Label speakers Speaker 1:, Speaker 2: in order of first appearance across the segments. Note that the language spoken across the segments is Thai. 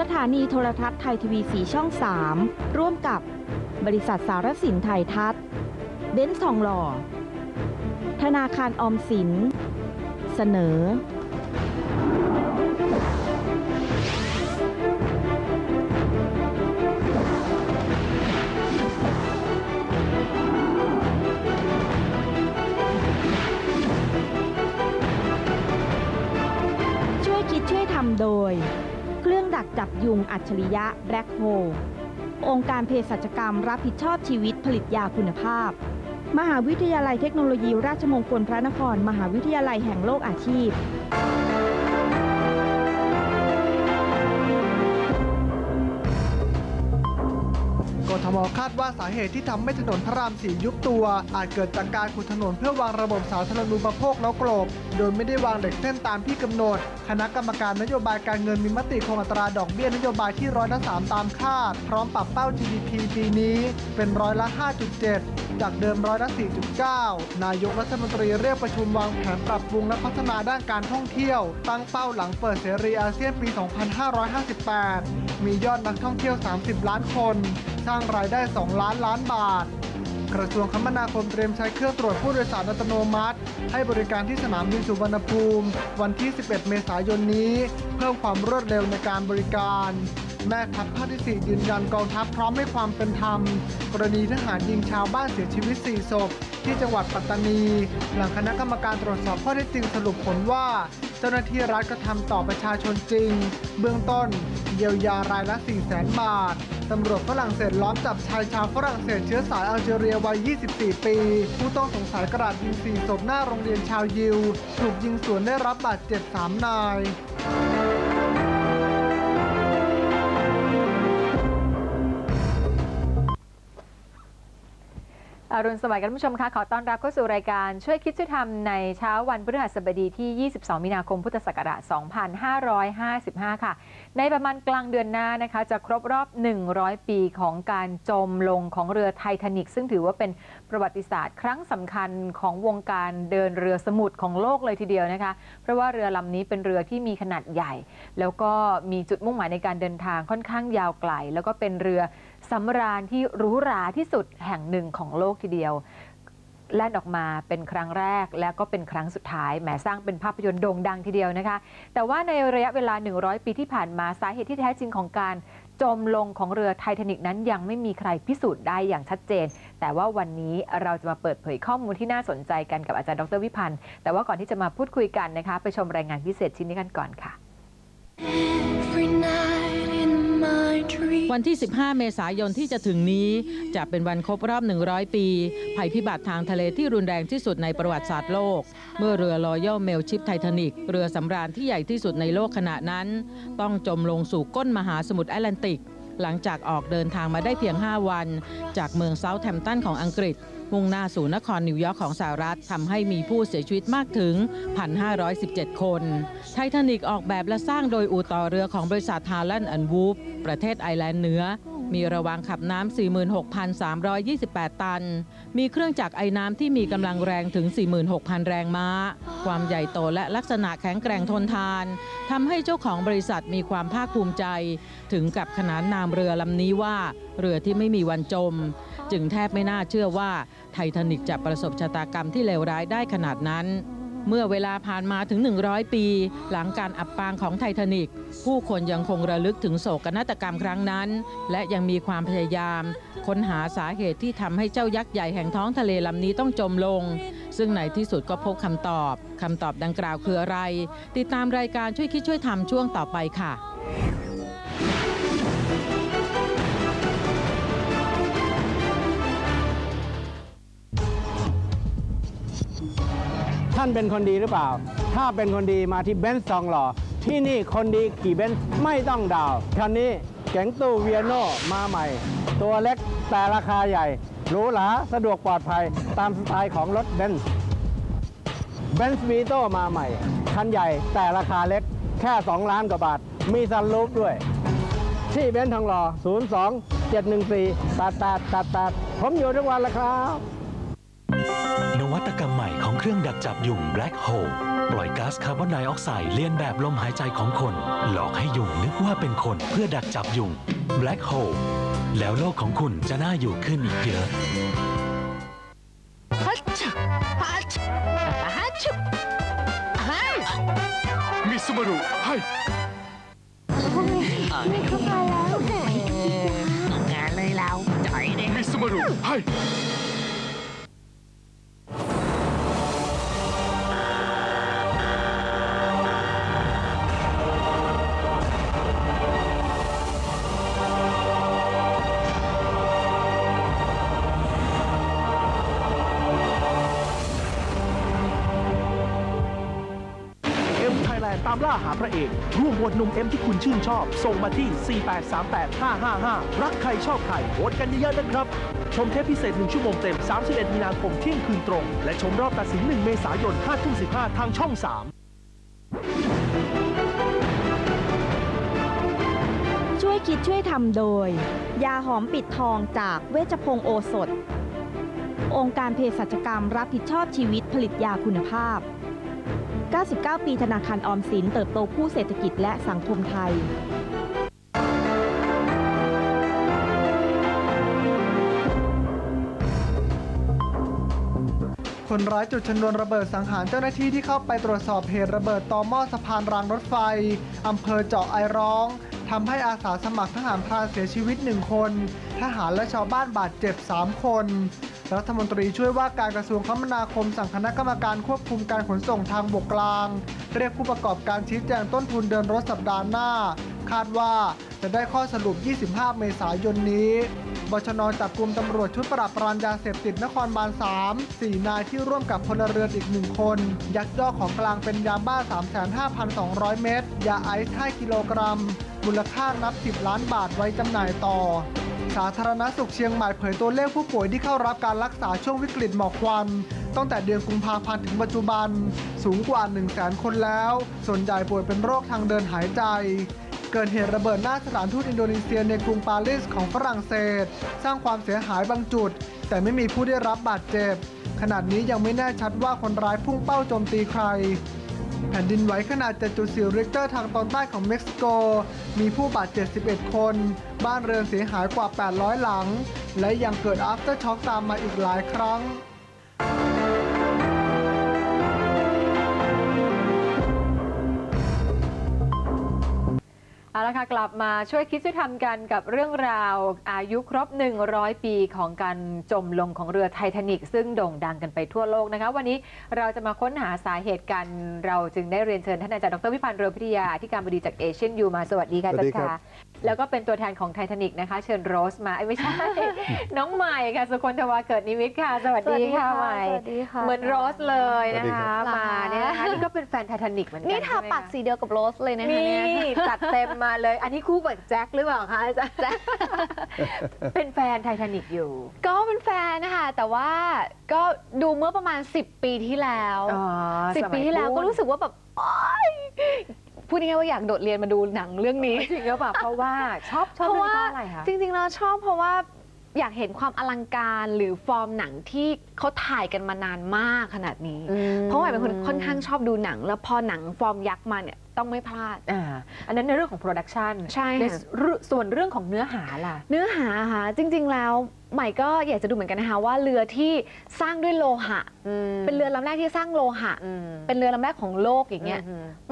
Speaker 1: สถานีโทรทัศน์ไทยทีวีสีช่อง 3 ร่วมกับบริษัทสารสินไทยทัศน์เบนซ์ทองหล่อ ธนาคารออมสิน เสนอ ช่วยคิดช่วยทำโดยักจับยุงอัจฉริยะแบล็คโฮองค์การเภสัชกรรมรับผิดชอบชีวิตผลิตยาคุณภาพ มหาวิทยาลัยเทคโนโลยีราชมงคลพระนคร มหาวิทยาลัยแห่งโลกอาชีพ
Speaker 2: กทมคาดว่าสาเหตุที่ทำให้ถนนพระรามสี่ยุบตัว อาจเกิดจากการขุดถนนเพื่อวางระบบสาธารณูปโภคแล้วกลบ โดยไม่ได้วางเหล็กเส้นตามที่กำหนด คณะกรรมการนโยบายการเงินมีมติคงอัตราดอกเบี้ยนโยบายที่ร้อยละสามตามคาด พร้อมปรับเป้า GDP ปีนี้เป็นร้อยละ 5.7 จากเดิมร้อยละ 4.9 นายกรัฐมนตรีเรียกประชุมวางแผนปรับปรุงและพัฒนาด้านการท่องเที่ยว ตั้งเป้าหลังเปิดเสรีอาเซียนปี 2558 มียอดนักท่องเที่ยว 30 ล้านคนสร้างรายได้ 2 ล้านล้านบาท กระทรวงคมนาคมเตรียมใช้เครื่องตรวจผู้โดยสารอัตโนมัติ ให้บริการที่สนามบินสุวรรณภูมิ วันที่ 11 เมษายนนี้ เพิ่มความรวดเร็วในการบริการ แม่ทัพภาคที่4ยืนยันกองทัพพร้อมให้ความเป็นธรรม กรณีทหารยิงชาวบ้านเสียชีวิต 4 ศพที่จังหวัดปัตตานี หลังคณะกรรมการตรวจสอบข้อเท็จจริงสรุปผลว่า เจ้าหน้าที่รัฐกระทำต่อประชาชนจริง เบื้องต้นเยียวยารายละ 4 0 0 0 0 0 บาท ตำรวจฝรั่งเศสล้อมจับชายชาวฝรั่งเศสเชื้อสายอัลจีเรียวัย 24 ปี ผู้ต้องสงสัยกระดาษยิง4ศพหน้าโรงเรียนชาวยิว ถูกยิงสวนได้รับบาดเจ็บ 3 นาย
Speaker 3: อรุณสวัสดิ์คุณผู้ชมคะขอต้อนรับเข้าสู่รายการช่วยคิดช่วยทำในเช้าวันพฤหัสบดีที่ 22 มีนาคมพุทธศักราช 2555 ค่ะ ในประมาณกลางเดือนหน้านะคะจะครบรอบ 100 ปีของการจมลงของเรือไททานิกซึ่งถือว่าเป็นประวัติศาสตร์ ครั้งสำคัญของวงการเดินเรือสมุทรของโลกเลยทีเดียวนะคะ เพราะว่าเรือลำนี้เป็นเรือที่มีขนาดใหญ่ แล้วก็มีจุดมุ่งหมายในการเดินทางค่อนข้างยาวไกล แล้วก็เป็นเรือสำราญที่หรูหราที่สุดแห่งหนึ่งของโลกทีเดียว แล่นออกมาเป็นครั้งแรก และก็เป็นครั้งสุดท้ายแหมสร้างเป็นภาพยนตร์โด่งดังทีเดียวนะคะ แต่ว่าในระยะเวลา 100 ปีที่ผ่านมาสาเหตุที่แท้จริงของการจมลงของเรือไททานิกนั้นยังไม่มีใครพิสูจน์ได้อย่างชัดเจน แต่ว่าวันนี้เราจะมาเปิดเผยข้อมูลที่น่าสนใจกันกับอาจารย์ดรวิพันธ์ แต่ว่าก่อนที่จะมาพูดคุยกันนะคะ ไปชมรายงานพิเศษชิ้นนี้กันก่อนค่ะ
Speaker 4: วันที่ 15 เมษายนที่จะถึงนี้ จะเป็นวันครบรอบ 100 ปี ภัยพิบัติทางทะเลที่รุนแรงที่สุดในประวัติศาสตร์โลก เมื่อเรือ Royal Mail Ship Titanic เรือสำราญที่ใหญ่ที่สุดในโลกขณะนั้น ต้องจมลงสู่ก้นมหาสมุทรแอตแลนติก หลังจากออกเดินทางมาได้เพียง 5 วัน จากเมืองเซาท์แฮมป์ตันของอังกฤษ มุ่งหน้าสู่นครนิวยอร์กของสหรัฐทำให้มีผู้เสียชีวิตมากถึง 1,517 คน ไททานิกออกแบบและสร้างโดยอู่ต่อเรือของบริษัทฮาร์แลนด์แอนด์วูฟประเทศไอร์แลนด์เหนือ มีระวางขับน้ำ46,328 ตัน มีเครื่องจักรไอ้น้ำที่มีกำลังแรงถึง 46,000 แรงม้า ความใหญ่โตและลักษณะแข็งแกร่งทนทานทำให้เจ้าของบริษัทมีความภาคภูมิใจ ถึงกับขนานนามเรือลำนี้ว่า เรือที่ไม่มีวันจม จึงแทบไม่น่าเชื่อว่าไททานิกจะประสบชะตากรรมที่เลวร้ายได้ขนาดนั้น เมื่อเวลาผ่านมาถึง 100 ปี หลังการอับปางของไททานิก ผู้คนยังคงระลึกถึงโศกนาฏกรรมครั้งนั้น และยังมีความพยายาม ค้นหาสาเหตุที่ทำให้เจ้ายักษ์ใหญ่แห่งท้องทะเลลำนี้ต้องจมลง ซึ่งในที่สุดก็พบคำตอบคำตอบดังกล่าวคืออะไร ติดตามรายการช่วยคิดช่วยทำช่วงต่อไปค่ะ
Speaker 5: ท่านเป็นคนดีหรือเปล่า ถ้าเป็นคนดีมาที่เบนซ์ซองหล่อ ที่นี่คนดีขี่เบนซ์ไม่ต้องดาวคันนี้เก๋งตู้เวียโนมาใหม่ ตัวเล็กแต่ราคาใหญ่หรูหราสะดวกปลอดภัยตามสไตล์ของรถเบนซ์เบนซ์วีโตมาใหม่ คันใหญ่แต่ราคาเล็กแค่ 2 ล้านกว่าบาท มีซันรูฟด้วย ที่เบนซ์ทองหล่อ 02 714 8888 ผมอยู่ทุกวันล้วครับ
Speaker 6: นวัตกรรมใหม่ของเครื่องดักจับยุง Black Hole ปล่อยก๊าซคาร์บอนไดออกไซด์เลียนแบบลมหายใจของคน หลอกให้ยุงนึกว่าเป็นคนเพื่อดักจับยุง Black Hole แล้วโลกของคุณจะน่าอยู่ขึ้นอีกเยอะ
Speaker 7: มิสมารุให้
Speaker 8: งานเลยเราจ่อยเลย
Speaker 7: มิสมารุให้
Speaker 9: ตามล่าหาพระเอก ร่วมโหวตหนุ่มเอ็มที่คุณชื่นชอบ ส่งมาที่ 4838555 รักใครชอบใครโหวตกันเยอะๆนะครับ ชมเทปพิเศษ 1 ชั่วโมงเต็ม 31 มีนาคมเที่ยงคืนตรง และชมรอบตัดสิน 1 เมษายน5ทุ่ม15 ทางช่อง 3
Speaker 1: ช่วยคิดช่วยทำโดย ยาหอมปิดทองจากเวชพงศ์โอสถ องค์การเภสัชกรรมรับผิดชอบชีวิตผลิตยาคุณภาพ 99 ปีธนาคารออมสินเติบโตผู้เศรษฐกิจและสังคมไทย
Speaker 2: คนร้ายจุดชนวนระเบิดสังหารเจ้าหน้าที่ที่เข้าไปตรวจสอบเหตุระเบิดต่อหม้อสะพานรางรถไฟ อำเภอเจาะไอร้องทำให้อาสาสมัครทหารพรานเสียชีวิตหนึ่งคน ทหารและชาวบ้านบาดเจ็บ 3 คน รัฐมนตรีช่วยว่าการกระทรวงคมนาคมสั่งคณะกรรมการควบคุมการขนส่งทางบกกลาง เรียกผู้ประกอบการชี้แจงต้นทุนเดินรถสัปดาห์หน้า คาดว่า จะได้ข้อสรุป 25 เมษายนนี้บชนจับกลุ่มตำรวจชุดปราบปรามยาเสพติดนครบาล 3 4 นายที่ร่วมกับพลเรือนอีกหนึ่งคน ยักยอกของกลางเป็นยาบ้า 35,200 เม็ดยาไอซ์5กิโลกรัม มูลค่านับ 10 ล้านบาทไว้จำหน่ายต่อ สาธารณสุขเชียงใหม่เผยตัวเลขผู้ป่วยที่เข้ารับการรักษาช่วงวิกฤตหมอกควันตั้งแต่เดือนกุมภาพันธ์ถึงปัจจุบัน สูงกว่า 1 0 0 0 0แคนคนแล้ว ส่วนใหญ่ป่วยเป็นโรคทางเดินหายใจ เกิดเหตุระเบิดหน้าสถานทูตอินโดนีเซียในกรุงปารีสของฝรั่งเศส สร้างความเสียหายบางจุด แต่ไม่มีผู้ได้รับบาดเจ็บ ขณะนี้ยังไม่แน่ชัดว่าคนร้ายพุ่งเป้าโจมตีใคร แผ่นดินไหวขนาด 7.4ริกเตอร์ทางตอนใต้ของเม็กซิโก มีผู้บาดเจ็บ 11 คน บ้านเรือนเสียหายกว่า 800 หลัง และยังเกิด after shock ตามมาอีกหลายครั้ง
Speaker 3: เอาละค่ะกลับมาช่วยคิดช่วยทำกันกับเรื่องราวอายุครบ 100 ปีของการจมลงของเรือไททานิกซึ่งโด่งดังกันไปทั่วโลกนะคะ วันนี้เราจะมาค้นหาสาเหตุกัน เราจึงได้เรียนเชิญท่านอาจารย์ดรวิพันธ์เรือพิทยาที่การบดีจากเอเชียนยูมาสวัสดีค่ะอาจารย์ค่ะ แล้วก็เป็นตัวแทนของไททานิกนะคะ เชิญโรสมาเอ้ยไม่ใช่ น้องใหม่ค่ะ สุคนทวาเกิดนิมิตค่ะ สวัสดีค่ะใหม่
Speaker 8: สวัสดีค่ะ
Speaker 3: เหมือนโรสเลยนะ
Speaker 8: สวัสดีครั
Speaker 3: คะ
Speaker 8: บ
Speaker 3: มาเนี่ยนะคะนี่ก็เป็นแฟนไททานิกเหมือนกัน
Speaker 8: นี่ทา
Speaker 3: ใช่ไหม
Speaker 8: ปัด
Speaker 3: คะ
Speaker 8: สีเดียวกับโรสเลยนะคะ
Speaker 3: นี่
Speaker 8: เนี่ย
Speaker 3: จัดเต็มมาเลย อันนี้คู่กับแจ็คหรือเปล่าคะอาจารย์เป็นแฟนไททานิกอยู่
Speaker 8: ก็เป็นแฟนนะคะแต่ว่าก็ดูเมื่อประมาณ 10 ปีที่แล้ว
Speaker 3: อ๋อ
Speaker 8: สิบ
Speaker 3: สมั
Speaker 8: ปี
Speaker 3: ย
Speaker 8: ที่แล้ว
Speaker 3: นู้น
Speaker 8: ก็รู้สึกว่าแบบโอ๊ย พูดง่ายๆว่าอยากโดดเรียนมาดูหนังเรื่องนี้
Speaker 3: จริงหรือเปล่าเพราะว่าชอบชอบ
Speaker 8: เพราะ
Speaker 3: เรื่อง
Speaker 8: ว่า
Speaker 3: เพราะอะไรคะ
Speaker 8: จริงๆแล้วชอบเพราะว่าอยากเห็นความอลังการหรือฟอร์มหนังที่เขาถ่ายกันมานานมากขนาดนี้
Speaker 3: อืม
Speaker 8: เพราะว่าเป็นคนค่อนข้างชอบดูหนัง แล้วพอหนังฟอร์มยักษ์มาเนี่ยต้องไม่พลาด
Speaker 3: อ่าอันนั้นในเรื่องของโปรดักชัน
Speaker 8: ใช่ค่ะ
Speaker 3: ส่วนเรื่องของเนื้อหาล่ะ
Speaker 8: เนื้อหาค่ะจริงๆแล้วใหม่ก็อยากจะดูเหมือนกันนะคะว่าเรือที่สร้างด้วยโลหะ เป็นเรือลำแรกที่สร้างโลหะ เป็นเรือลำแรกของโลกอย่างเงี้ย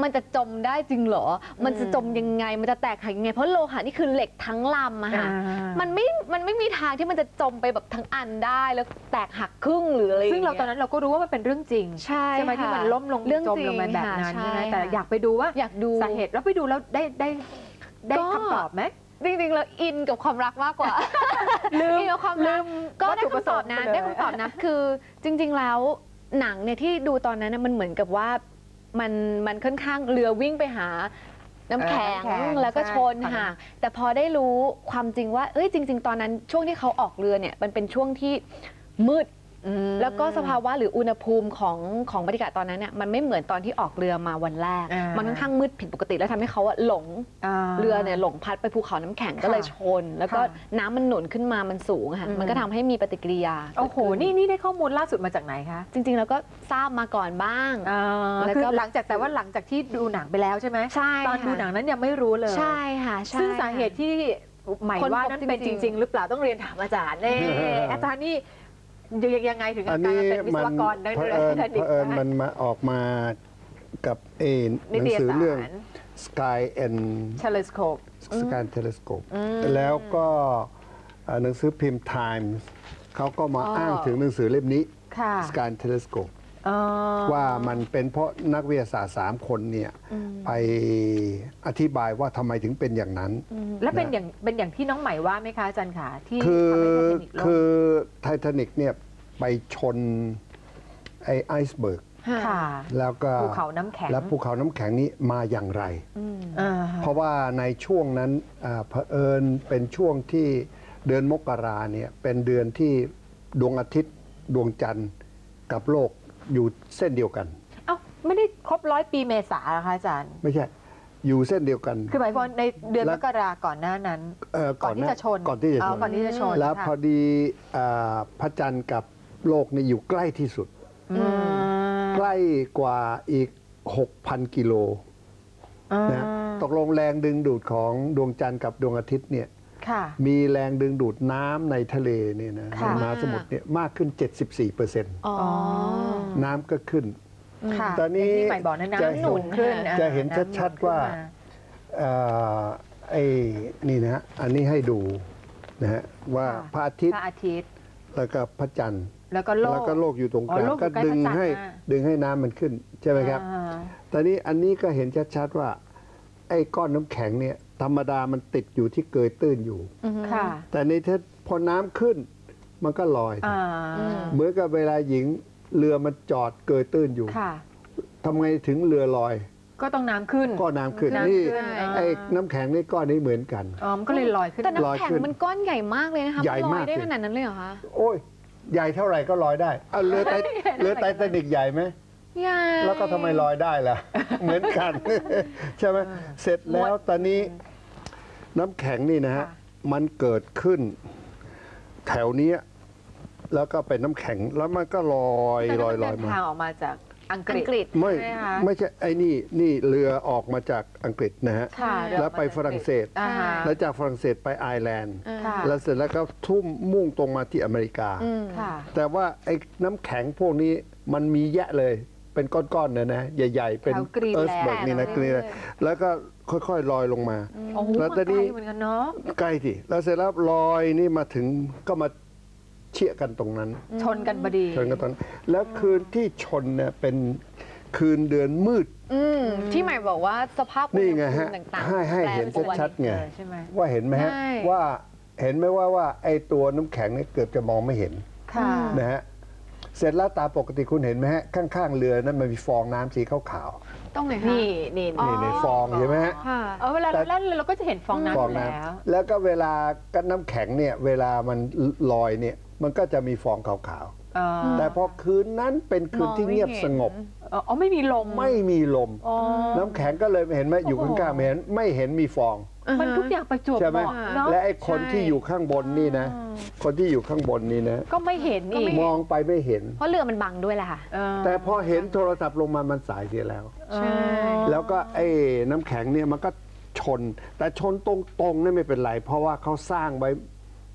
Speaker 8: มันจะจมได้จริงเหรอ มันจะจมยังไงมันจะแตกหักยังไง เพราะโลหะนี่คือเหล็กทั้งลำอะค่ะมันไม่มันไม่มีทางที่มันจะจมไปแบบทั้งอันได้แล้วแตกหักครึ่งหรืออะไรอย่
Speaker 3: ซึ่งเราตอน
Speaker 8: ย
Speaker 3: นั้นเราก็รู้ว่ามันเป็นเรื่องจริง
Speaker 8: ใช่
Speaker 3: ไหมที่มัน
Speaker 8: ค่ะ
Speaker 3: ล่มลง
Speaker 8: เรื่อง
Speaker 3: จม
Speaker 8: จริง
Speaker 3: ลงมาแบบ
Speaker 8: ค่ะ
Speaker 3: นั้นใช่ไหม
Speaker 8: ใช่
Speaker 3: แต่
Speaker 8: ค่ะ
Speaker 3: อยากไปดูว่า
Speaker 8: อยากดู
Speaker 3: สาเหตุแล้วไปดูแล้วได้ได้ได้
Speaker 8: ก็
Speaker 3: คำตอบไหม
Speaker 8: จริงๆแล้วอินกับความรักมากกว่า
Speaker 3: ลืม
Speaker 8: อินกับความรัก
Speaker 3: ลืม
Speaker 8: ก็
Speaker 3: วัต
Speaker 8: ได้
Speaker 3: ถุประ
Speaker 8: คำ
Speaker 3: ส
Speaker 8: ตองบ
Speaker 3: ค์
Speaker 8: นะ
Speaker 3: ไปเลย
Speaker 8: ได้คำตอบนะคือจริง ๆแล้วหนังเนี่ยที่ดูตอนนั้นน่ะมันเหมือนกับว่ามันมันค่อนข้างเรือวิ่งไปหาน้ำแข็ง
Speaker 3: เออน้ำแข็ง
Speaker 8: แล้วก็
Speaker 3: ใช่
Speaker 8: ชน
Speaker 3: ตอนนั้น
Speaker 8: ค่ะแต่พอได้รู้ความจริงว่าเอ้ยจริง ๆ ตอนนั้นช่วงที่เขาออกเรือเนี่ยมันเป็นช่วงที่มืด
Speaker 3: อืม
Speaker 8: แล้วก็สภาวะหรืออุณหภูมิของของบรรยากาศตอนนั้นเนี่ยมันไม่เหมือนตอนที่ออกเรือมาวันแรก
Speaker 3: อ่ามั
Speaker 8: มันค่อนข้างมืดผิดปกติแล้วทำให้เขาอะหลงเรือเนี่ยหลงพัดไปภูเขาน้ำแข็งก็เลยชน แล้วก็
Speaker 3: ค่ะ
Speaker 8: น้ำมันหนุนขึ้นมามันสูงอะค่ะ
Speaker 3: อืม
Speaker 8: มันก็ทำให้มีปฏิกิริยา
Speaker 3: โอ้โห
Speaker 8: เกิดขึ้
Speaker 3: นี่นี่ได้ข้อมูลล่าสุดมาจากไหนคะ
Speaker 8: จริง ๆ แล้วก็ทราบมาก่อนบ้างแล้ว
Speaker 3: คือ
Speaker 8: ก็
Speaker 3: หลังจากแต่ว่าหลังจากที่ดูหนังไปแล้วใช่ไหม
Speaker 8: ใช่
Speaker 3: ตอน
Speaker 8: ค่ะ
Speaker 3: ดูหนังนั้นยังไม่รู้เลย
Speaker 8: ใช่ค่ะใช่
Speaker 3: ซึ่งสา
Speaker 8: ค่ะ
Speaker 3: เหตุที่หมาย
Speaker 8: คนพบ
Speaker 3: ว่านั้นเป็น
Speaker 8: จ
Speaker 3: จ
Speaker 8: ริงๆ
Speaker 3: ริง ๆ หรือเปล่าต้องเรียนถามอาจารย์เน่ อาจารย์นี่ ยังยังไงถึง
Speaker 10: อั
Speaker 3: กานร
Speaker 10: นี้
Speaker 3: มาเป็นวิศ
Speaker 10: มัน
Speaker 3: วกรได้
Speaker 10: เผ
Speaker 3: เลย
Speaker 10: อิญ
Speaker 3: ไททานิ
Speaker 10: เผ
Speaker 3: ค
Speaker 10: อิญ
Speaker 3: ได้
Speaker 10: มันมาออกมากับเอห
Speaker 3: นิ
Speaker 10: นัง
Speaker 3: ตย
Speaker 10: สือ
Speaker 3: สาร
Speaker 10: เรื่อง Sky and
Speaker 3: telescope
Speaker 10: Sky Telescope
Speaker 3: อืม
Speaker 10: แล้วก็เอ่อหนังสือพิมพ์ Times เขาก็มา
Speaker 3: อ๋ออ้
Speaker 10: อ้างถึงหนังสือเล่มนี้
Speaker 3: ค่ะ
Speaker 10: Sky Telescope
Speaker 3: อ๋อ
Speaker 10: ว่ามันเป็นเพราะนักวิทยาศาสตร์3คนเนี่ยไปอธิบายว่าทำไมถึงเป็นอย่างนั้น
Speaker 3: แล้วเป็นอย่างเป็นอย่างที่น้องใหม่ว่าไหมคะอาจารย์ขาที่
Speaker 10: คือ
Speaker 3: ทำให้ไททานิกล่ม
Speaker 10: คือไททานิกเนี่ยไปชนไอไอซ์เบิร์ก
Speaker 3: ค่ะ
Speaker 10: แล้วก็
Speaker 3: ภูเขาน้ำแข็ง
Speaker 10: แล้วภูเขาน้ำแข็งนี้มาอย่างไร
Speaker 3: อ่า
Speaker 10: เพราะว่าในช่วงนั้นอ่าเผอิญเป็นช่วงที่เดือนมกราเนี่ยเป็นเดือนที่ดวงอาทิตย์ดวงจันทร์กับโลก อยู่เส้นเดียวกัน
Speaker 3: เอ้าไม่ได้ครบร้อยปีเมษาเหรอคะอาจารย์
Speaker 10: ไม่ใช่ อยู่เส้นเดียวกัน
Speaker 3: คือหมายความว่าในเดือน
Speaker 10: แล้
Speaker 3: ม
Speaker 10: ว
Speaker 3: กราก่อนหน้านั้น
Speaker 10: เอ่อ
Speaker 3: ก่อนที่
Speaker 10: หา
Speaker 3: จะชน
Speaker 10: ก่อนที่จะช
Speaker 3: อ๋อนก่อนที่จะชน
Speaker 10: แล้ว
Speaker 3: ค่ะ
Speaker 10: พอดีอ่าพระจันทร์กับโลกนี่อยู่ใกล้ที่สุด
Speaker 3: อืม
Speaker 10: ใกล้กว่าอีก 6,000 กิโล
Speaker 3: อ่า
Speaker 10: นะตกลงแรงดึงดูดของดวงจันทร์กับดวงอาทิตย์เนี่ย
Speaker 3: ค่ะ
Speaker 10: มีแรงดึงดูดน้ำในทะเลเนี่ยนะใน
Speaker 3: ค่ะ
Speaker 10: มหาสมุทรเนี่ยมากขึ้น 74เปอร์เซ็นต์
Speaker 8: อ๋อ
Speaker 10: น้ำก็ขึ้น
Speaker 3: ค่ะ
Speaker 10: ตอนนี้
Speaker 3: ย่างที่ใหม่บอกนะ
Speaker 10: จะ
Speaker 3: น้ำหนุนขึ้นอ่
Speaker 10: จะเห็นชัดๆว่า
Speaker 3: น้ำหนุนขึ้นม
Speaker 10: เอ่อไอ้นี่นะฮะอันนี้ให้ดูนะฮะว่า
Speaker 3: ค่ะ
Speaker 10: พระอาทิต
Speaker 3: พ
Speaker 10: ย์
Speaker 3: ระอาทิตย์
Speaker 10: แล้วก็พระจันทร์
Speaker 3: แล้วก็โลก
Speaker 10: แล้วก็โลกอยู่ตรงก
Speaker 3: อ๋อ
Speaker 10: ลาง
Speaker 3: โลกอยู่
Speaker 10: ก็
Speaker 3: ใกล้
Speaker 10: ดึง
Speaker 3: พระจันทร์
Speaker 10: ให้
Speaker 3: มาก
Speaker 10: ดึงให้น้ำมันขึ้น ใช่ไหมครับ
Speaker 3: อ่า
Speaker 10: ตอนนี้อันนี้ก็เห็นชัดๆว่า ไอ้ก้อนน้ำแข็งเนี่ย ธรรมดามันติดอยู่ที่เกยตื้นอยู่
Speaker 3: ค่ะ
Speaker 10: แต่ในถ้าพอน้ำขึ้นมันก็ลอย
Speaker 3: อ่า
Speaker 10: เหมือนกับเวลาหญิงเรือมันจอดเกยตื้นอยู่
Speaker 3: ค่ะ
Speaker 10: ทำไงถึงเรือลอย
Speaker 3: ก็ต้องน้ำขึ้น
Speaker 10: ก็น้ำขึ้น
Speaker 3: น้ำ
Speaker 10: นี่
Speaker 3: ขึ้นอ่า
Speaker 10: ไอ้น้ำแข็งนี่ก้อนนี้เหมือนกัน
Speaker 3: อ๋อ มันก็เลยลอยขึ้น
Speaker 8: แต่
Speaker 10: ลอย
Speaker 8: น้ำแข็ง
Speaker 10: ขึ้น
Speaker 8: มันก้อนใหญ่มากเลยนะคะ
Speaker 10: ใหญ่
Speaker 8: มันลอ
Speaker 10: มายก
Speaker 8: ได้
Speaker 10: สิ
Speaker 8: ขนาดนั้นเลยเหรอคะ
Speaker 10: โอ้ย ใหญ่เท่าไหร่ก็ลอยได้เอาเรือไทเรือไททานิกใหญ่ไหม
Speaker 8: ใหญ่
Speaker 10: แล้วก็ทำไมลอยได้ล่ะ เหมือนกัน ใช่ไหมเสร็จแล้วตอนนี้ น้ำแข็งนี่นะฮะ
Speaker 3: ค่ะ
Speaker 10: มันเกิดขึ้น แถวเนี้ยแล้วก็เป็นน้ำแข็งแล้วมันก็ลอยลอยลอย
Speaker 3: เดิน
Speaker 10: มา
Speaker 3: ทางออกมาจากอังก
Speaker 8: อั
Speaker 3: ฤ
Speaker 8: ง
Speaker 3: ษ
Speaker 8: กฤษ
Speaker 10: ไม่
Speaker 3: ใช่ไหมคะ
Speaker 10: ไม่ใช่ไอ้นี่นี่เรือออกมาจากอังกฤษนะฮะ
Speaker 3: ค่ะเดินอ
Speaker 10: แล้
Speaker 3: อ
Speaker 10: ว
Speaker 3: กมา
Speaker 10: ไปฝรั่งเศส
Speaker 3: อ่าฮะ
Speaker 10: แล้วจากฝรั่งเศสไปไอร์แลนด์
Speaker 3: ค่ะ
Speaker 10: แล้วเสร็จแล้วก็ทุ่มมุ่งตรงมาที่อเมริกา
Speaker 8: อืม
Speaker 3: ค่ะ
Speaker 10: แต่ว่าไอ้น้ำแข็งพวกนี้มันมีแยะเลยเป็นก้อนๆเนี่ยนะใหญ่ ๆ เป็น
Speaker 3: แถวกรีน
Speaker 10: เอิร์ธ
Speaker 3: แลนด์
Speaker 10: เบิร์กนี่นะกรีนแลนด์แล้วก็ ค่อยๆลอยลงมา
Speaker 3: โอ้โห
Speaker 10: แล้ว
Speaker 3: มา
Speaker 10: ตอน
Speaker 3: ไกล
Speaker 10: นี้
Speaker 3: เหมือนกันเนาะ
Speaker 10: ใกล้สิแล้วเสร็จแล้วลอยนี่มาถึงก็มาเชี่ยกันตรงนั้น
Speaker 3: ชนกันพอดี
Speaker 10: ชนกันตรงนั้นแล้วคืนที่ชนเนี่ยเป็นคืนเดือนมืด
Speaker 8: อืมที่หมายบอกว่าสภาพอุณห
Speaker 10: นี่
Speaker 8: ภู
Speaker 10: ไง
Speaker 8: มิ
Speaker 10: ฮะ
Speaker 8: ต่างๆ
Speaker 10: ให้ให้เห็น
Speaker 8: แปรปรวน
Speaker 10: ชัดๆไง
Speaker 3: ใช่ไหม
Speaker 10: ว่าเห็นไหมฮะ
Speaker 8: ใช่
Speaker 10: ว่าเห็นไหมว่าว่าไอ้ตัวน้ำแข็งเนี่ยเกือบจะมองไม่เห็น
Speaker 3: ค่ะ
Speaker 10: นะฮะเสร็จแล้วตามปกติคุณเห็นไหมฮะข้างๆเรือนั้นมันมีฟองน้ำสีขาว
Speaker 8: ต้องไหนคะ
Speaker 3: นี่นี่
Speaker 10: ๆนี่ในฟองเห็นไหมฮะ
Speaker 8: ค่ะ
Speaker 3: เออเวลาเราเล่นเราก็จะเห็นฟองน้ำ
Speaker 10: ฟ
Speaker 3: อ
Speaker 10: อง
Speaker 3: ยู่
Speaker 10: น้
Speaker 3: แล้วำ
Speaker 10: แล้วก็เวลากันน้ำแข็งเนี่ยเวลามันลอยเนี่ยมันก็จะมีฟองขาว
Speaker 3: เออ
Speaker 10: ๆ แต่พอคืนนั้นเป็นคืนที่เงียบสงบ
Speaker 3: อ๋อไม่มีลม
Speaker 10: ไม่มีลม
Speaker 3: อ๋อ
Speaker 10: น้ำแข็งก็เลยไม่เห็นไหมอยู่ข้างๆไม่เห็นไม่เห็นมีฟอง
Speaker 3: มันทุกอย่างประจวบ
Speaker 10: ใช่ไหม
Speaker 3: เหมาะเนาะ
Speaker 10: และไอ้คนที่อยู่ข้างบนนี่นะ คนที่อยู่ข้างบนนี่นะ
Speaker 3: ก็ไม่เห็นอีก
Speaker 10: มองไปไม่เห็น
Speaker 8: เพราะเรือมันบังด้วยแหละค่ะ
Speaker 3: เออ
Speaker 10: แต่พอเห็นโทรศัพท์ลงมามันสายเสียแล้ว
Speaker 3: ใช่
Speaker 10: แล้วก็ไอ้น้ำแข็งเนี่ยมันก็ชน แต่ชนตรงๆนี่ไม่เป็นไร เพราะว่าเขาสร้างไว้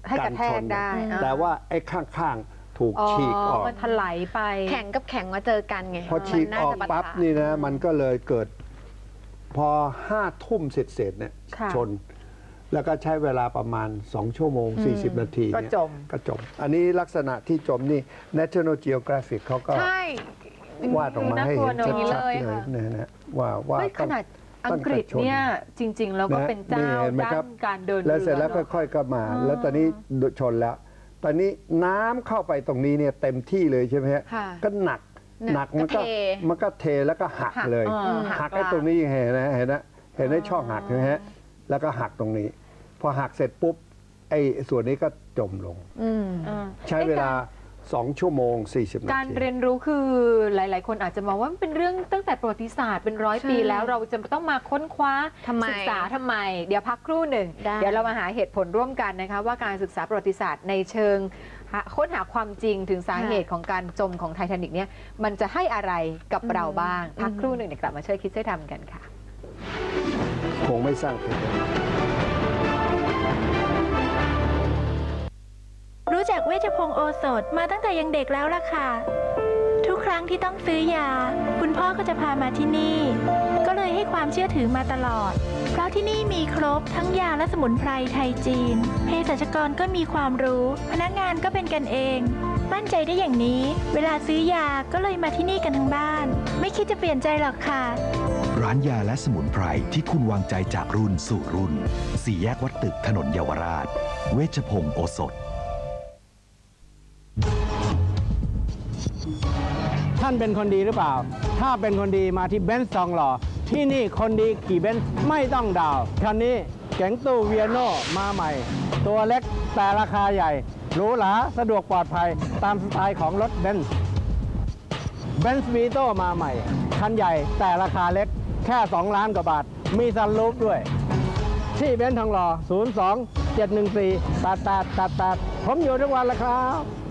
Speaker 3: ให้กระแท
Speaker 10: ช
Speaker 3: ก
Speaker 10: น
Speaker 3: ได้
Speaker 10: แต่ว่าไอ้ข้างๆถูกฉีกออก
Speaker 3: มันถลายไป
Speaker 8: แข็งกับแข็งมาเจอกันไง
Speaker 10: พอฉีก
Speaker 8: มันน่า
Speaker 10: ออก
Speaker 8: จะปะทะ
Speaker 10: ปั๊บนี่นะ มันก็เลยเกิด พอห้าทุ่มเสร็จๆเนี่ย
Speaker 3: ค่ะ
Speaker 10: ชน แล้วก็ใช้เวลาประมาณ 2 ชั่วโมง 40 นาที
Speaker 3: ก็
Speaker 10: เนี่ย
Speaker 3: จม
Speaker 10: ก็จม อันนี้ลักษณะที่จมนี่ National Geographic เขาก็
Speaker 8: ใช่
Speaker 10: วาดออกมาให้เห็น
Speaker 3: น่ากลัวเนอะ
Speaker 10: ชัดๆ
Speaker 8: เล
Speaker 10: เลยย
Speaker 8: ค่ะ
Speaker 10: นะฮะว่าว่า
Speaker 3: เฮ้ยข
Speaker 10: ต้อง
Speaker 3: นาดอังกฤษ
Speaker 10: ตั้งแต่ชน
Speaker 3: เนี่ยจริง ๆ แล้วก็
Speaker 10: นะ
Speaker 3: เป็นเจ้า
Speaker 10: นี่เห็นไหม
Speaker 3: ด้า
Speaker 10: ครับ
Speaker 3: นการเดิน
Speaker 10: แล้วเสร็จแล้ว
Speaker 3: รือ
Speaker 10: ค่อยๆก็มา แล้วตอนนี้ชนแล้ว ตอนนี้น้ำเข้าไปตรงนี้เนี่ยเต็มที่เลยใช่ไหมฮะ
Speaker 8: ค่ะ
Speaker 10: ก็หนัก
Speaker 8: ห
Speaker 10: ห
Speaker 8: นั
Speaker 10: นั
Speaker 8: ก
Speaker 10: กมันก็
Speaker 8: ก็เท
Speaker 10: มันก็เทแล้วก็หัก
Speaker 3: หัก
Speaker 10: เลย
Speaker 3: เออหั
Speaker 10: หั
Speaker 3: ก
Speaker 10: กไอ้
Speaker 3: กลาง
Speaker 10: ตรงนี้เห็นนะเห็นนะเห็นไอ้ช่องหักใช่ไหมฮะแล้วก็หักตรงนี้ พอหักเสร็จปุ๊บไอ้ส่วนนี้ก็จมลง
Speaker 8: อืม
Speaker 3: เออ
Speaker 10: ใช้เวลา2 ชั่วโมง 40 นา
Speaker 3: การ
Speaker 10: ที
Speaker 3: เรียนรู้คือหลาย ๆ คนอาจจะมองว่ามันเป็นเรื่องตั้งแต่ประวัติศาสตร์เป็นร้อย
Speaker 8: ใช่
Speaker 3: ปีแล้วเราจะต้องมาค้นคว้า
Speaker 8: ทำไม
Speaker 3: ศึกษาทำไม เดี๋ยวพักครู่หนึ่ง
Speaker 8: ได้
Speaker 3: เดี๋ยวเรามาหาเหตุผลร่วมกันนะคะว่าการศึกษาประวัติศาสตร์ในเชิง หาค้นหาความจริงถึงสาเหตุของการจมของไททานิกเนี่ยมันจะให้อะไรกับเราบ้าง พักครู่หนึ่งเดี๋ยวกลับมาช่วยคิดช่วยทำกันค่ะ
Speaker 10: คงไม่สร้างเทคโนโลยี
Speaker 11: รู้จักเวชพงศ์โอสถมาตั้งแต่ยังเด็กแล้วล่ะค่ะ ทุกครั้งที่ต้องซื้อยา คุณพ่อก็จะพามาที่นี่ ก็เลยให้ความเชื่อถือมาตลอด เพราะที่นี่มีครบทั้งยาและสมุนไพรไทยจีน เภสัชกรก็มีความรู้ พนักงานก็เป็นกันเอง มั่นใจได้อย่างนี้ เวลาซื้อยาก็เลยมาที่นี่กันทั้งบ้าน ไม่คิดจะเปลี่ยนใจหรอกค่ะ
Speaker 12: ร้านยาและสมุนไพรที่คุณวางใจจากรุ่นสู่รุ่น สี่แยกวัดตึกถนนเยาวราช เวชพงศ์โอสถ
Speaker 5: ท่านเป็นคนดีหรือเปล่า ถ้าเป็นคนดีมาที่เบนซ์ทองหล่อ ที่นี่คนดีขี่เบนซ์ไม่ต้องดาวคันนี้แก๊งตู้เวียโนมาใหม่ ตัวเล็กแต่ราคาใหญ่หรูหราสะดวกปลอดภัยตามสไตล์ของรถเบนซ์เบนซ์วีโตมาใหม่ คันใหญ่แต่ราคาเล็กแค่ 2 ล้านกว่าบาท มีซันรูฟด้วย ที่เบนซ์ทองหล่อ 02 714 8888 ผมอยู่ทุกวันล้วครับ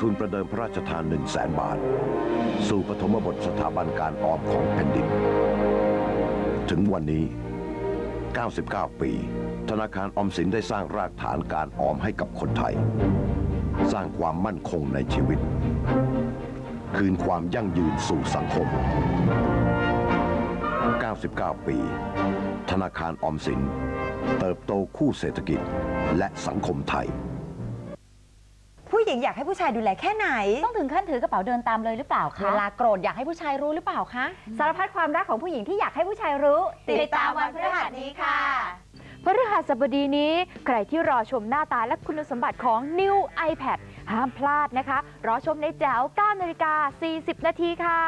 Speaker 13: ทุนประเดิมพระราชทาน 1 0 0 0 0แสนบาท สู่ปฐมบทสถาบันการออมของแผ่นดิน ถึงวันนี้ 99 ปี ธนาคารออมสินได้สร้างรากฐานการออมให้กับคนไทย สร้างความมั่นคงในชีวิต คืนความยั่งยืนสู่สังคม 99 ปี ธนาคารออมสิน เติบโตคู่เศรษฐกิจและสังคมไทย
Speaker 14: ผู้หญิงอยากให้ผู้ชายดูแลแค่ไหน ต้องถึงขั้นถือกระเป๋าเดินตามเลยหรือเปล่าคะ
Speaker 8: เวลาโกรธอยากให้ผู้ชายรู้หรือเปล่าคะ
Speaker 14: สารพัดความรักของผู้หญิงที่อยากให้ผู้ชายรู้ ติดตามวันพฤหัสนี้ค่ะ
Speaker 15: พฤหัสบดีนี้ ใครที่รอชมหน้าตาและคุณสมบัติของ New iPad ห้ามพลาดนะคะ รอชมในแจ๋ว9นาฬิกา40 นาทีค่ะ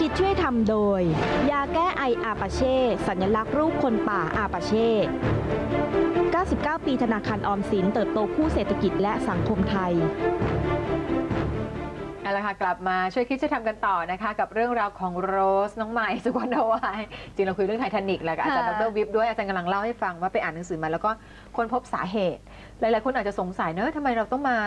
Speaker 1: คิดช่วยทำโดย ยาแก้ไออาปาเช่ สัญลักษณ์รูปคนป่าอาปาเช่ 99 ปีธนาคารออมสินเติบโตคู่เศรษฐกิจและสังคมไทย
Speaker 3: เอาละค่ะกลับมาช่วยคิดช่วยทำกันต่อนะคะ กับเรื่องราวของโรสน้องใหม่สุวรรณวายจริงเราคุยเรื่องไททานิกแหละกับอาจารย์ด
Speaker 8: ค่ะ
Speaker 3: รวิบด้วยอาจารย์กำลังเล่าให้ฟังว่าไปอ่านหนังสือมาแล้วก็ค้นพบสาเหตุ หลายๆคนอาจจะสงสัยเนอะทำไมเราต้องมา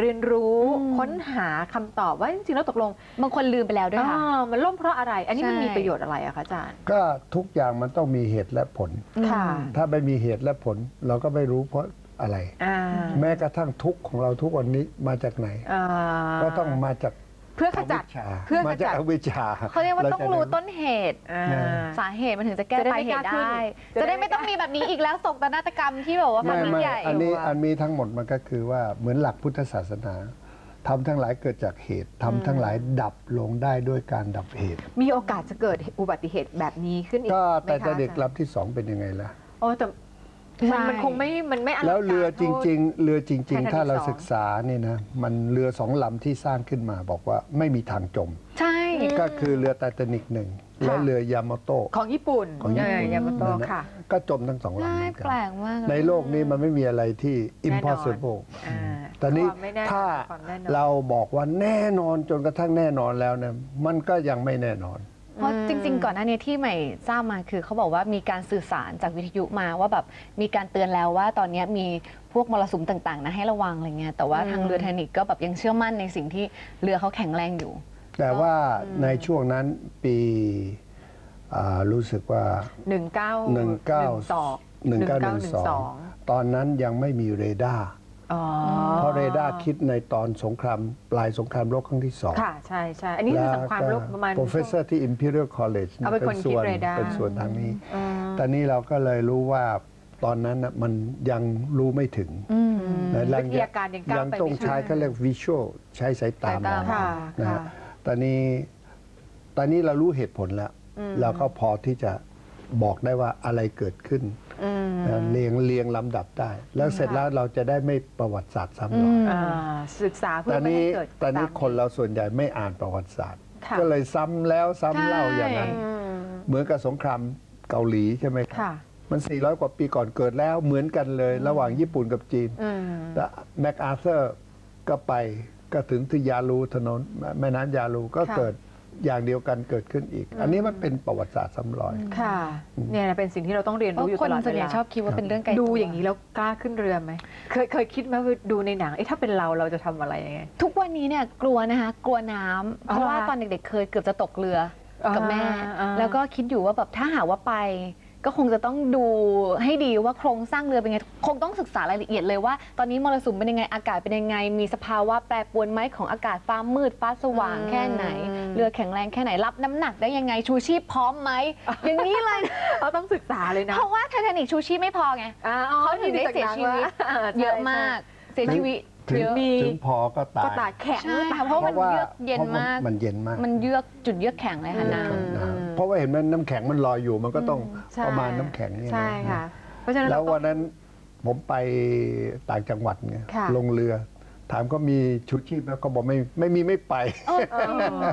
Speaker 3: เรียนรู้ค้นหาคำตอบว่าจริงๆแล้วตกลง
Speaker 8: บางคนลืมไปแล้วด้วยค่ะ
Speaker 3: อ่ามันล่มเพราะอะไร อันนี้มัน
Speaker 8: ใช่
Speaker 3: มีประโยชน์อะไรอะคะอาจารย์
Speaker 10: ก็ทุกอย่างมันต้องมีเหตุและผล
Speaker 3: ค่ะ
Speaker 10: ถ้าไม่มีเหตุและผล เราก็ไม่รู้เพราะ อะไร
Speaker 3: อ่า
Speaker 10: แม้กระทั่งทุกข์ของเราทุกวันนี้มาจากไหน
Speaker 3: อ่า
Speaker 10: ก็ต้องมาจาก
Speaker 3: เพื่อขจัด
Speaker 10: อวิชชา
Speaker 3: เพื่อข
Speaker 10: มา
Speaker 3: จั
Speaker 10: จาก
Speaker 3: ด
Speaker 10: อวิชชา
Speaker 8: เขาเรียกว่าต้องรู้ต้นเหตุ
Speaker 3: อ่า
Speaker 8: สาเหตุมันถึงจะแก้
Speaker 3: จะได้
Speaker 8: ปลาย
Speaker 3: ไม่
Speaker 8: เห
Speaker 3: กล้า
Speaker 8: ตุ
Speaker 3: ขึ้น
Speaker 8: ได้
Speaker 3: จะ
Speaker 8: จะ
Speaker 3: ได้
Speaker 8: ได้ไม่ต้องมีแบบนี้อีกแล้วศกนาฏกรรมที่แบบว่า
Speaker 10: ไม่
Speaker 8: ทำ
Speaker 10: ไม่
Speaker 8: ใหญ่
Speaker 10: อันนี้
Speaker 8: ยู่ะ
Speaker 10: อันนี้ทั้งหมดมันก็คือว่าเหมือนหลักพุทธศาสนาทำทั้งหลายเกิดจากเหตุทำทั้งหลายดับลงได้ด้วยการดับเหตุ
Speaker 3: มีโอกาสจะเกิดอุบัติเหตุแบบนี้ขึ้นอีก
Speaker 10: ก็
Speaker 3: ไหม
Speaker 10: แต่
Speaker 3: คะ
Speaker 10: จะเด็ก
Speaker 3: อาจารย์
Speaker 10: ลำที่สองเป็นยังไงล่ะ
Speaker 3: โอ้แต่ มัน
Speaker 8: ใช่
Speaker 3: มันคงไม่มันไม่อลัง
Speaker 10: แล้วเรือ
Speaker 3: การ
Speaker 10: จริง ๆ เรือจริง
Speaker 3: Titanic
Speaker 10: ๆถ้าเรา
Speaker 3: สอง
Speaker 10: ศึกษาเนี่ยนะมันเรือสองลำที่สร้างขึ้นมาบอกว่าไม่มีทางจม
Speaker 8: ใช่
Speaker 10: ก็คือเรือไททานิกหนึ่งและเรือยามาโตะ
Speaker 3: ของญี่ปุ่น
Speaker 10: ของญี่ปุ่น
Speaker 3: เยามาโตะ
Speaker 10: นั่นนะ
Speaker 3: ค่ะ
Speaker 10: ก็จมทั้งสองลำ
Speaker 8: ใช่
Speaker 10: เหมือนกั
Speaker 8: แปลกมากเย
Speaker 10: ในโลกนี้มันไม่มีอะไรที่
Speaker 3: แน่นอน
Speaker 10: impossible
Speaker 3: อ่า
Speaker 10: ตอนนี้
Speaker 3: ความไม่แน่นอน
Speaker 10: ถ้า
Speaker 3: ความแน่นอน
Speaker 10: เราบอกว่าแน่นอนจนกระทั่งแน่นอนแล้วเนี่ยมันก็ยังไม่แน่นอน
Speaker 8: เพราะจริง ๆ ก่อนหน้านี้ที่ใหม่ทราบมาคือเขาบอกว่ามีการสื่อสารจากวิทยุมาว่าแบบมีการเตือนแล้วว่าตอนนี้มีพวกมรสุมต่างๆนะให้ระวังอะไรเงี้ยแต่ว่า
Speaker 3: อืม
Speaker 8: ทางเรือไททานิกก็แบบยังเชื่อมั่นในสิ่งที่เรือเขาแข็งแรงอยู่
Speaker 10: แต่ว่าในช่วงนั้นปีอ่ารู้สึกว่า
Speaker 3: หนึ่งเก้า
Speaker 10: 19 1912 ตอนนั้นยังไม่มีเรดาร์
Speaker 3: อ๋อ
Speaker 10: เพราะเรดาร์คิดในตอนสงครามปลายสงครามโลกครั้งที่สอง
Speaker 3: ค่ะ ใช่ใช่อันนี้คือสงครามโลกประมาณ
Speaker 10: โปรเฟสเซอร์ที่ Imperial College
Speaker 3: เอาเป็นคน
Speaker 10: ส่วน
Speaker 3: คิดเรดาร์
Speaker 10: เป็นส่วนทางนี้
Speaker 3: อืม
Speaker 10: ตอนนี้เราก็เลยรู้ว่าตอนนั้นน่ะมันยังรู้ไม่ถึง
Speaker 3: อืม
Speaker 10: และ
Speaker 3: วิทยาการยังก้าว
Speaker 10: ยัง
Speaker 3: ไป
Speaker 10: ต้อง
Speaker 3: ไม่ถึง
Speaker 10: ใช้เขาเรียกวิชวลใช้สายตามอง
Speaker 3: ค่ะ
Speaker 10: นะ
Speaker 3: ค่ะ
Speaker 10: ฮะตอนนี้ตอนนี้เรารู้เหตุผลแล้ว
Speaker 3: อืม
Speaker 10: เราก็พอที่จะบอกได้ว่าอะไรเกิดขึ้น
Speaker 3: อืม
Speaker 10: นะ เรียงเรียงลำดับได้ แล้วเสร็จแล้วเราจะได้ไม่ประวัติศาสตร์ซ้ำรอย
Speaker 3: อ่าศึกษาเพื่
Speaker 10: ต
Speaker 3: อ
Speaker 10: อน
Speaker 3: ไม่
Speaker 10: นี้
Speaker 3: ให้เกิด
Speaker 10: ตอนนี้
Speaker 3: ตาม
Speaker 10: คนเราส่วนใหญ่ไม่อ่านประวัติศาสตร์
Speaker 3: ค่ะ
Speaker 10: ก็เลยซ้ำแล้วซ้ำเล่า
Speaker 8: ใช่
Speaker 10: อย่างนั้น
Speaker 3: อืม
Speaker 10: เหมือนกับสงครามเกาหลีใช่ไหมครับ
Speaker 3: ค่ะ
Speaker 10: มัน 400 กว่าปีก่อนเกิดแล้วเหมือนกันเลย ระหว่างญี่ปุ่นกับจีน
Speaker 3: อืม
Speaker 10: แต่แม็กอาเธอร์ก็ไปก็ถึงที่ยาลูถนนแม่น้ำยาลูก็
Speaker 3: ค่ะ
Speaker 10: เกิด อย่างเดียวกันเกิดขึ้นอีก อันนี้มันเป็นประวัติศาสตร์ซ้ำรอย
Speaker 3: ค่ะ เนี่ยเป็นสิ่งที่เราต้องเรียนรู้อยู่
Speaker 8: เพ
Speaker 3: ต
Speaker 8: ราะ
Speaker 3: ลอด
Speaker 8: คนส่วน
Speaker 3: เว
Speaker 8: ใหญ่
Speaker 3: ลา
Speaker 8: ชอบคิดว่าเป็นเรื่องไกล
Speaker 3: ดู
Speaker 8: ตัว
Speaker 3: อย่างนี้แล้วกล้าขึ้นเรือไหมเคยเคยคิดไหมว่าดูในหนังเอ๊ะถ้าเป็นเราเราจะทำอะไรยังไง
Speaker 8: ทุกวันนี้เนี่ยกลัวนะคะกลัวน้ำเพราะว่า
Speaker 3: อ๋อ
Speaker 8: ตอนเด็กๆเคยเกือบจะตกเรือกับแม่
Speaker 3: อ่าอ่า
Speaker 8: แล้วก็คิดอยู่ว่าแบบถ้าหากว่าไป ก็คงจะต้องดูให้ดีว่าโครงสร้างเรือเป็นไง คงต้องศึกษารายละเอียดเลยว่า ตอนนี้มรสุมเป็นยังไงอากาศเป็นยังไง มีสภาวะแปรปรวนไหมของอากาศฟ้ามืดฟ้าสว่างแค่ไหน เรือแข็งแรงแค่ไหนรับน้ำหนักได้ยังไงชูชีพพร้อมไหมอย่างนี้เลย
Speaker 3: เราต้องศึกษาเลยนะ
Speaker 8: เพราะว่าไททานิกชูชีพไม่พอไง
Speaker 3: อ่าอ๋อ
Speaker 8: เขาถึงได้เสียชีวิต
Speaker 3: อ่าใช่
Speaker 8: เยอะมากเสียชีวิต
Speaker 10: ถึง
Speaker 8: เยอะ
Speaker 10: ถึงพอก็ตาย
Speaker 3: ก็ตายแข็ง
Speaker 8: ใช่ค่ะเพราะมันเยือกเย็นมาก
Speaker 10: พระมันเย็นมาก
Speaker 8: มันเยือกจุดเยือกแข็งเลยค่ะน้ำ
Speaker 10: นะเพราะว่าเห็นมันน้ำแข็งมันลอยอยู่มันก็ต้อง
Speaker 3: ใช่
Speaker 10: ประมาณน้ำแข็งเนี่ยนะ
Speaker 3: ใช่ค่ะ เพราะฉะนั้น
Speaker 10: แล้
Speaker 3: เรา
Speaker 10: ว
Speaker 3: ต้อง
Speaker 10: วันนั้นผมไปต่างจังหวัดไง
Speaker 3: ค่ะ
Speaker 10: ลงเรือ ถามก็มีชุดชีพแล้วก็บอกไม่ไม่มีไม่ไป
Speaker 8: เออ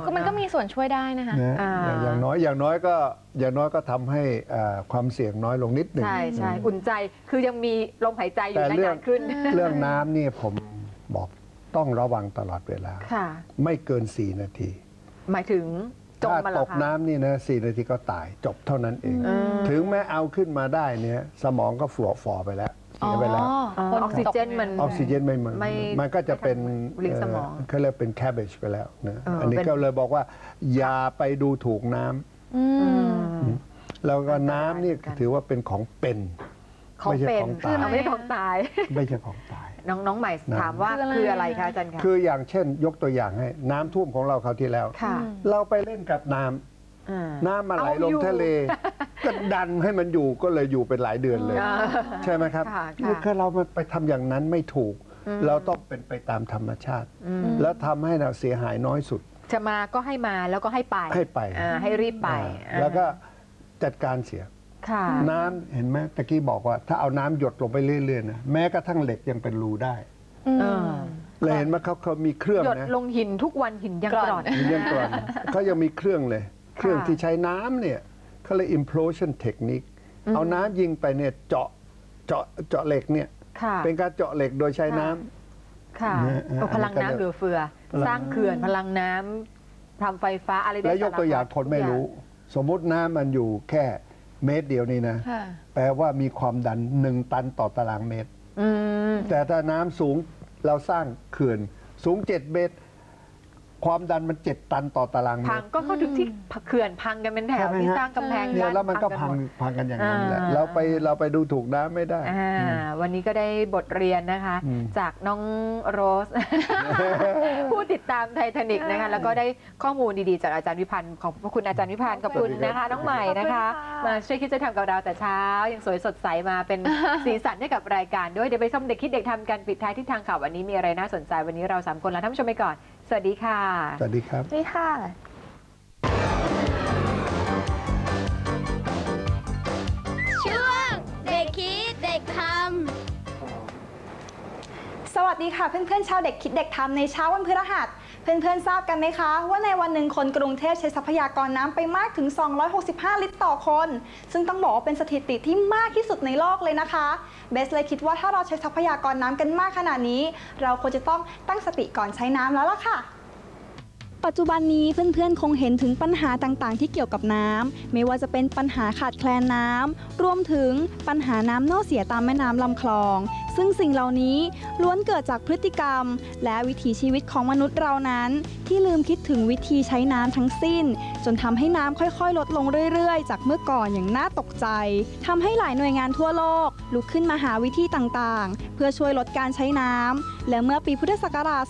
Speaker 8: คือมันก็มีส่วนช่วยได้นะคะ
Speaker 10: นะอย่างอย่างน้อยอย่างน้อยก็อย่างน้อยก็ทำให้อ่าความเสี่ยงน้อยลงนิดหนึ่ง
Speaker 3: ใช่ใช่อุ่นใจคือยังมีลมหายใจอยู่
Speaker 10: แต่
Speaker 3: ได้
Speaker 10: เรื่อง
Speaker 3: นานขึ้น
Speaker 10: เรื่องน้ำนี่ผม บอกต้องระวังตลอดเวลา
Speaker 3: ค่ะ
Speaker 10: ไม่เกิน 4 นาที
Speaker 3: หมายถึงจม
Speaker 10: ถ้า
Speaker 3: มาเหร
Speaker 10: ต
Speaker 3: อกคะ
Speaker 10: น้ำนี่นะสนาทีก็ตายจบเท่านั้นเอง
Speaker 3: อืม
Speaker 10: ถึงแม้เอาขึ้นมาได้เนี่ยสมองก็ฝัวฟอไปแล้ว เสียไปแล้ว
Speaker 3: อ๋อออกซิเจนมัน
Speaker 10: ออกซิเจนไม่มัน
Speaker 3: ไม่
Speaker 10: มันก็จะเป็น
Speaker 3: ลิงก์สมอง
Speaker 10: เเขาเรียกเป็น cabbage ไปแล้วนะ
Speaker 3: เอออั
Speaker 10: อันนี้
Speaker 3: เป็น
Speaker 10: ก็เลยบอกว่า อย่าไปดูถูกน้ำแล้วก็น้ำนี่ถือว่าเป็นของเป็น
Speaker 3: ของ
Speaker 10: ไม่ใช่
Speaker 3: เป็น
Speaker 10: ของ
Speaker 3: คือ
Speaker 10: ตาย
Speaker 3: เอาไม่ใช่ของตาย
Speaker 10: ไม่ใช่ของตาย
Speaker 3: น้องน้องใหม่
Speaker 10: นะ
Speaker 3: ถามว่า
Speaker 8: คืออะไร
Speaker 3: คืออะไรคะอาจารย์คะ
Speaker 10: คืออย่างเช่นยกตัวอย่างให้ น้ำท่วมของเราคราวที่แล้ว
Speaker 3: ค่ะ
Speaker 10: เราไปเล่นกับน้ำ
Speaker 3: อ่า
Speaker 10: น้ำมาไหล
Speaker 3: เอา
Speaker 10: ล
Speaker 3: องยู่
Speaker 10: ทะเล ก็ดันให้มันอยู่ก็เลยอยู่เป็นหลายเดือนเลย
Speaker 3: อ่า
Speaker 10: ใช่ไหมครับ
Speaker 3: ค่ะ
Speaker 10: นี่
Speaker 3: ค่ะ
Speaker 10: คือเรามันไปทำอย่างนั้นไม่ถูก
Speaker 3: อืม
Speaker 10: เราต้องเป็นไปตามธรรมชาติ
Speaker 3: อืม
Speaker 10: แล้วทำให้เราเสียหายน้อยสุด
Speaker 3: จะมาก็ให้มาแล้วก็ให้ไป
Speaker 10: ให้ไป
Speaker 3: อ่าให้รีบไป
Speaker 10: อ่าแล้วก็จัดการเสีย
Speaker 3: ค่ะ
Speaker 10: น้ำเห็นไหมตะกี้บอกว่า ถ้าเอาน้ำหยดลงไปเรื่อยๆนะแม้กระทั่งเหล็กยังเป็นรูได้
Speaker 3: เออ
Speaker 10: เลยเห็นไหมเขาเขามีเครื่อง
Speaker 3: หยด
Speaker 10: นะ
Speaker 3: ลงหินทุกวันหินยังกร่อน
Speaker 10: มีเรื่องก่อนเขายังมีเครื่องเลย เครื่องที่ใช้น้ำเนี่ยเขาเรียก implosion technique
Speaker 3: อืม
Speaker 10: เอาน้ำยิงไปเนี่ยเจาะเจาะเจาะเหล็กเนี่ย
Speaker 3: ค่ะ
Speaker 10: เป็นการเจาะเหล็กโดยใช้น้ำ
Speaker 3: ค่ะ
Speaker 10: นะฮะ
Speaker 3: โอ้พลังน้ำเหลือเฟือ
Speaker 10: พลัง
Speaker 3: สร้างเขื่อนพลังน้ำทำไฟฟ้าอะไรได้
Speaker 10: แล้วยกตัวอย่าง
Speaker 3: สรพัด
Speaker 10: คนไม่รู้ สมมุติน้ำมันอยู่แค่ เมตรเดียวนี่นะ
Speaker 8: ค่ะ
Speaker 10: แปลว่ามีความดันหนึ่งตันต่อตารางเมตร
Speaker 3: อืม
Speaker 10: แต่ถ้าน้ำสูงเราสร้างเขื่อนสูงเจ็ดเมตร ความดันมันเจ็ดตันต่อตารางเม
Speaker 3: พัง
Speaker 10: ตร
Speaker 3: ก็เข้าถึงที่เขื่อนพังกันเป็นแถว
Speaker 10: ใช่ไหม
Speaker 3: ที่
Speaker 10: ฮะ
Speaker 3: สร้างกำแพง
Speaker 10: เนี่ย
Speaker 3: กั้
Speaker 10: แล้วมันก็พัง
Speaker 3: หมด
Speaker 10: พังกันอย่างนั้นแหละ
Speaker 3: อ่า
Speaker 10: เราไปเราไปดูถูกน้ำไม่ได้
Speaker 3: อ่าวันนี้ก็ได้บทเรียนนะคะ
Speaker 10: อืม
Speaker 3: จากน้องโรส ผู้ติดตามไททานิกนะคะ แล้วก็ได้ข้อมูลดีๆ จากอาจารย์วิพันธ์ขอบพระคุณอาจารย์วิพันธ์ขอบคุณนะคะ น้องใหม่นะคะ มาช่วยคิดจะทำกับเราแต่เช้า ยังสวยสดใสมาเป็น สีสันให้กับรายการด้วยเดี๋ยวไปชมเด็กคิดเด็กทำกันปิดท้ายที่ทางข่าววันนี้มีอะไรน่าสนใจวันนี้เราสามคนลาท่านผู้ชมไปก่อน สวัสดีค่ะ
Speaker 10: สวัสดีครับ
Speaker 8: นี่ค่ะ
Speaker 16: ช่วงเด็กคิดเด็กท
Speaker 17: สวัสดีค่ะเพื่อนๆชาวเด็กคิดเด็กทำในเช้าวันพฤหัส เพื่อนๆทราบกันไหมคะ ว่าในวันหนึ่งคนกรุงเทพใช้ทรัพยากรน้ำไปมากถึง 265 ลิตรต่อคน ซึ่งต้องบอกว่าเป็นสถิติที่มากที่สุดในโลกเลยนะคะเบสเลยคิดว่าถ้าเราใช้ทรัพยากรน้ำกันมากขนาดนี้ เราควรจะต้องตั้งสติก่อนใช้น้ำแล้วล่ะค่ะปัจจุบันนี้เพื่อนๆ คงเห็นถึงปัญหาต่างๆ ที่เกี่ยวกับน้ำไม่ว่าจะเป็นปัญหาขาดแคลนน้ำรวมถึงปัญหาน้ำเน่าเสียตามแม่น้ำลำคลอง ซึ่งสิ่งเหล่านี้ล้วนเกิดจากพฤติกรรม และวิถีชีวิตของมนุษย์เรานั้น ที่ลืมคิดถึงวิธีใช้น้ำทั้งสิ้น จนทำให้น้ำค่อยๆ ลดลงเรื่อยๆ จากเมื่อก่อนอย่างน่าตกใจทำให้หลายหน่วยงานทั่วโลก ลุกขึ้นมาหาวิธีต่างๆ เพื่อช่วยลดการใช้น้ำและเมื่อปีพุทธศักราช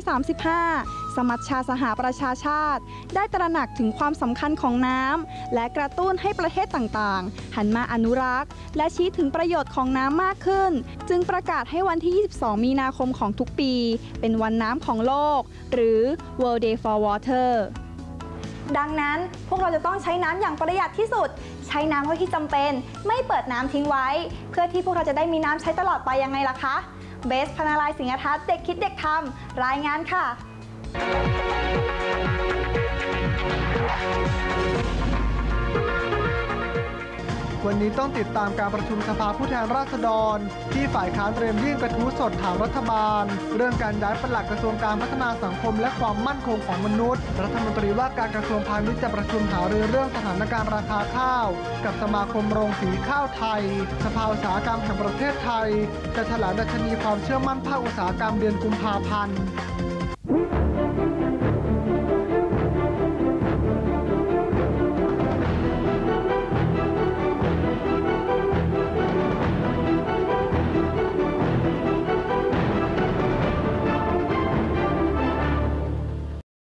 Speaker 17: 2535สมัชชาสหประชาชาติ ได้ตระหนักถึงความสำคัญของน้ำและกระตุ้นให้ประเทศต่างๆ หันมาอนุรักษ์ และชี้ถึงประโยชน์ของน้ำมากขึ้นจึงประกาศให้วันที่ 22 มีนาคมของทุกปี เป็นวันน้ำของโลก หรือ World Day for Water ดังนั้นพวกเราจะต้องใช้น้ำอย่างประหยัดที่สุด ใช้น้ำเท่าที่จำเป็น ไม่เปิดน้ำทิ้งไว้ เพื่อที่พวกเราจะได้มีน้ำใช้ตลอดไปยังไงล่ะคะเบสพนาลายสิงห์ทัศน์เด็กคิดเด็กทำรายงานค่ะ
Speaker 2: วันนี้ต้องติดตามการประชุมสภาผู้แทนราษฎร ที่ฝ่ายค้านเตรียมยื่นกระทู้สดถามรัฐบาล เรื่องการย้ายปลัดกระทรวงการพัฒนาสังคม และความมั่นคงของมนุษย์ รัฐมนตรีว่าการกระทรวงพาณิชย์จะประชุมหารือเรื่องสถานการณ์ราคาข้าว กับสมาคมโรงสีข้าวไทย สภาอุตสาหกรรมแห่งประเทศไทย จะแถลงดัชนีความเชื่อมั่นภาคอุตสาหกรรมเดือนกุมภาพันธ์